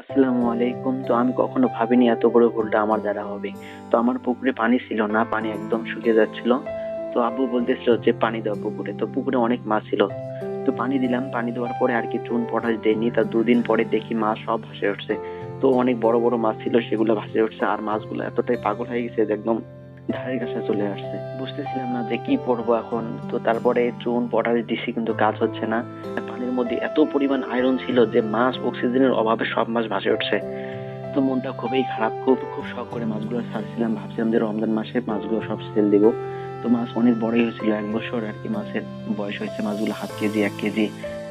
আসসালামু আলাইকুম। তো আমি কখনো ভাবিনি এত বড় ভুলটা আমার দ্বারা হবে। তো আমার পুকুরে পানি ছিল না, পানি একদম শুকিয়ে যাচ্ছিল। তো আব্বু বলতেছিল যে, পানি দাও পুকুরে। তো পুকুরে অনেক মাছ ছিল। তো পানি দিলাম। পানি দেওয়ার পরে আর কি চুন পটাশ দেয়নি তার দুদিন পরে দেখি মাছ সব ভাসে উঠছে। তো অনেক বড় বড় মাছ ছিল, সেগুলো ভাসে উঠছে। আর মাছগুলো এতটাই পাগল হয়ে গেছে যে, একদম ধারের কাছে চলে আসছে। বুঝতেছিলাম না যে, কি করব এখন? তো তারপরে চুন পটাশ দিছি, কিন্তু কাজ হচ্ছে না। মধ্যে এত পরিমাণ আয়রন ছিল যে মাছ অক্সিজেনের অভাবে সব মাছ ভাসে উঠছে। তো মনটা খুবই খারাপ খুব খুব শখ করে মাছগুলো ছাড়ছিলাম। ভাবছিলাম যে রমজান মাসে মাছগুলো সব সেল দিব। তো মাছ অনেক বড়ই হয়েছিল এক বছর আর কি মাছের বয়স হয়েছে মাছগুলো হাফ কেজি এক কেজি।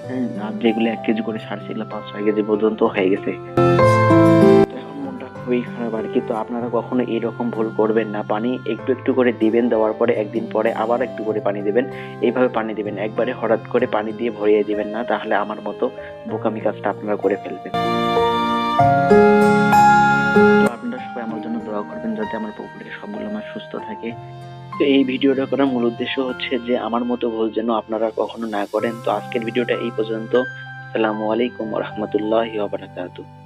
হ্যাঁ, আর যেগুলো এক কেজি করে ছাড়ছিল পাঁচ ছয় কেজি পর্যন্ত হয়ে গেছে। খুবই খারাপ আর কি। তো আপনারা কখনো এইরকম ভুল করবেন না। পানি একটু একটু করে দিবেন, দেওয়ার পরে একদিন পরে আবার একটু করে পানি দিবেন। এইভাবে পানি দিবেন একবারে হঠাৎ করে পানি দিয়ে ভরিয়ে দিবেন না, তাহলে আমার মতো বোকামি কাজটা আপনারা করে ফেলবেন। তো আপনারা সবাই আমার জন্য দোয়া করবেন যাতে আমার পুকুরে সবগুলো মাছ সুস্থ থাকে। তো এই ভিডিওটা করার মূল উদ্দেশ্য হচ্ছে যে, আমার মতো ভুল যেন আপনারা কখনো না করেন। তো আজকের ভিডিওটা এই পর্যন্ত। আসসালামু আলাইকুম রহমতুল্লাহ বারাকাতুহ।